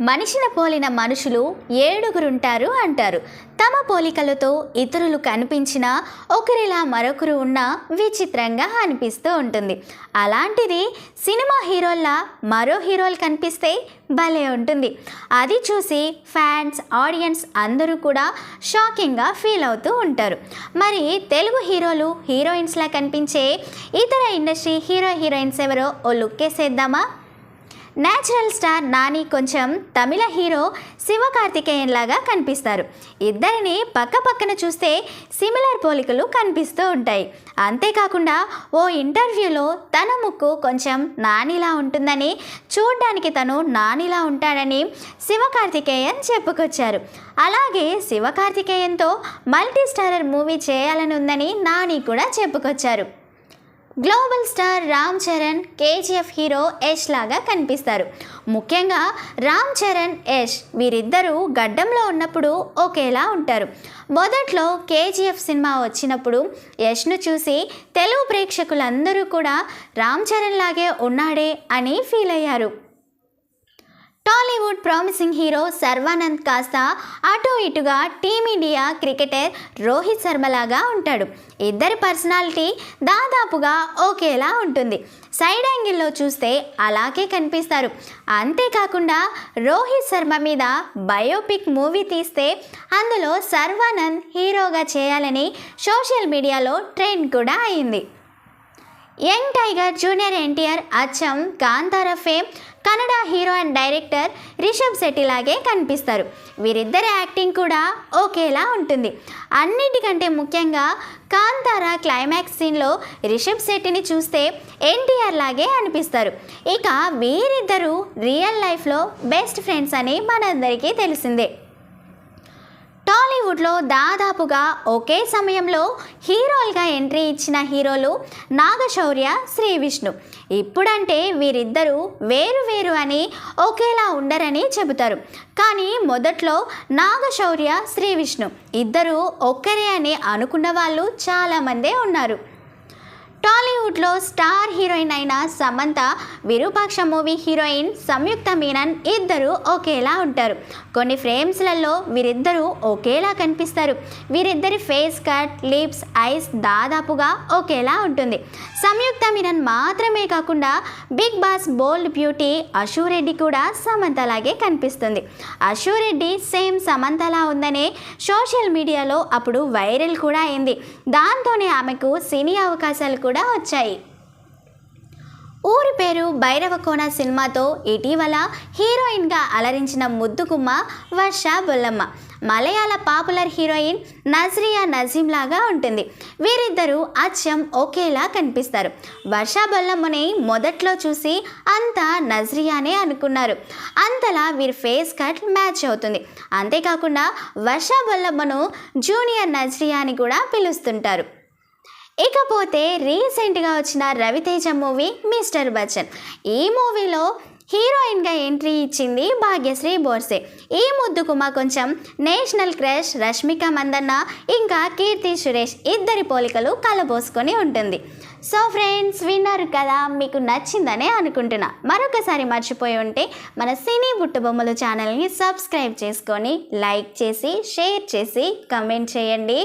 మనిషిని పోలిన మనుషులు ఏడుగురుంటారు అంటారు. తమ పోలికలతో ఇతరులు కనిపించినా ఒకరిలా మరొకరు ఉన్నా విచిత్రంగా అనిపిస్తూ ఉంటుంది. అలాంటిది సినిమా హీరోల్లా మరో హీరోలు కనిపిస్తే భలే ఉంటుంది. అది చూసి ఫ్యాన్స్ ఆడియన్స్ అందరూ కూడా షాకింగ్గా ఫీల్ అవుతూ ఉంటారు. మరి తెలుగు హీరోలు హీరోయిన్స్లా కనిపించే ఇతర ఇండస్ట్రీ హీరో హీరోయిన్స్ ఎవరో ఓ లుక్కేసేద్దామా? నేచురల్ స్టార్ నాని కొంచెం తమిళ హీరో శివకార్తికేయన్ లాగా కనిపిస్తారు. ఇద్దరిని పక్క పక్కన చూస్తే సిమిలర్ పోలికలు కనిపిస్తూ ఉంటాయి. అంతేకాకుండా ఓ ఇంటర్వ్యూలో తన ముక్కు కొంచెం నానిలా ఉంటుందని చూడ్డానికి తను నానిలా ఉంటాడని శివకార్తికేయన్ చెప్పుకొచ్చారు. అలాగే శివకార్తికేయన్తో మల్టీ స్టారర్ మూవీ చేయాలని ఉందని నాని కూడా చెప్పుకొచ్చారు. Global star Ram Charan KGF hero Yash లాగా కనిపిస్తారు. ముఖ్యంగా రామ్ చరణ్ యష్ వీరిద్దరూ గడ్డంలో ఉన్నప్పుడు ఒకేలా ఉంటారు. మొదట్లో కేజీఎఫ్ సినిమా వచ్చినప్పుడు యష్ను చూసి తెలుగు ప్రేక్షకులందరూ కూడా రామ్ చరణ్ లాగే ఉన్నాడే అని ఫీల్ అయ్యారు. టాలీవుడ్ ప్రామిసింగ్ హీరో సర్వానంద్ కాస్త అటు ఇటుగా టీమిండియా క్రికెటర్ రోహిత్ శర్మలాగా ఉంటాడు. ఇద్దరి పర్సనాలిటీ దాదాపుగా ఒకేలా ఉంటుంది. సైడ్ యాంగిల్లో చూస్తే అలాగే కనిపిస్తారు. అంతేకాకుండా రోహిత్ శర్మ మీద బయోపిక్ మూవీ తీస్తే అందులో సర్వానంద్ హీరోగా చేయాలని సోషల్ మీడియాలో ట్రెండ్ కూడా అయింది. యంగ్ టైగర్ జూనియర్ ఎన్టీఆర్ అచ్చం Kantara fame Kannada hero and director Rishab Shetty లాగే కనిపిస్తారు. వీరిద్దరి యాక్టింగ్ కూడా ఒకేలా ఉంటుంది. అన్నిటికంటే ముఖ్యంగా కాంతార క్లైమాక్స్ సీన్లో రిషబ్ శెట్టిని చూస్తే ఎన్టీఆర్ లాగే అనిపిస్తారు. ఇక వీరిద్దరూ రియల్ లైఫ్లో బెస్ట్ ఫ్రెండ్స్ అని మనందరికీ తెలిసిందే. బాలీవుడ్లో దాదాపుగా ఒకే సమయంలో హీరోలుగా ఎంట్రీ ఇచ్చిన హీరోలు నాగశౌర్య శ్రీ విష్ణు. ఇప్పుడంటే వీరిద్దరూ వేరు వేరు అని ఒకేలా ఉండరని చెబుతారు. కానీ మొదట్లో నాగశౌర్య శ్రీ విష్ణు ఇద్దరూ ఒక్కరే అని అనుకున్న వాళ్ళు చాలామందే ఉన్నారు. టాలీవుడ్లో స్టార్ హీరోయిన్ అయిన సమంత విరూపాక్ష మూవీ హీరోయిన్ సంయుక్త మీనన్ ఇద్దరు ఒకేలా ఉంటారు. కొన్ని ఫ్రేమ్స్లలో వీరిద్దరూ ఒకేలా కనిపిస్తారు. వీరిద్దరి ఫేస్ కట్ లిప్స్ ఐస్ దాదాపుగా ఒకేలా ఉంటుంది. సంయుక్త మీనన్ మాత్రమే కాకుండా Bigg Boss bold beauty Ashu Reddy కూడా సమంతలాగే కనిపిస్తుంది. అశూరెడ్డి సేమ్ సమంతలా ఉందనే సోషల్ మీడియాలో అప్పుడు వైరల్ కూడా అయింది. దాంతోనే ఆమెకు సినీ అవకాశాలు కూడా కూడా వచ్చాయి. ఊరి పేరు భైరవకోన సినిమాతో ఇటీవల హీరోయిన్గా అలరించిన ముద్దుగుమ్మ వర్ష బొల్లమ్మ. మలయాళ పాపులర్ హీరోయిన్ నజ్రియా నజీం లాగా ఉంటుంది. వీరిద్దరూ అచ్చం ఒకేలా కనిపిస్తారు. వర్ష బొల్లమ్మని మొదట్లో చూసి అంతా నజ్రియానే అనుకున్నారు. అంతలా వీరి ఫేస్ కట్ మ్యాచ్ అవుతుంది. అంతేకాకుండా వర్ష బొల్లమ్మను జూనియర్ నజ్రియా అని కూడా పిలుస్తుంటారు. ఇకపోతే రీసెంట్గా వచ్చిన రవితేజ మూవీ మిస్టర్ బచ్చన్. ఈ మూవీలో హీరోయిన్గా ఎంట్రీ ఇచ్చింది భాగ్యశ్రీ బోర్సే. ఈ ముద్దుకుమ కొంచెం నేషనల్ క్రష్ రష్మిక మందన్న ఇంకా కీర్తి సురేష్ ఇద్దరి పోలికలు కలబోసుకొని ఉంటుంది. సో ఫ్రెండ్స్ విన్నారు కదా మీకు నచ్చిందనే అనుకుంటున్నా. మరొకసారి మర్చిపోయి ఉంటే మన సినీ బుట్టబొమ్మలు ఛానల్ని సబ్స్క్రైబ్ చేసుకొని లైక్ చేసి షేర్ చేసి కమెంట్ చేయండి.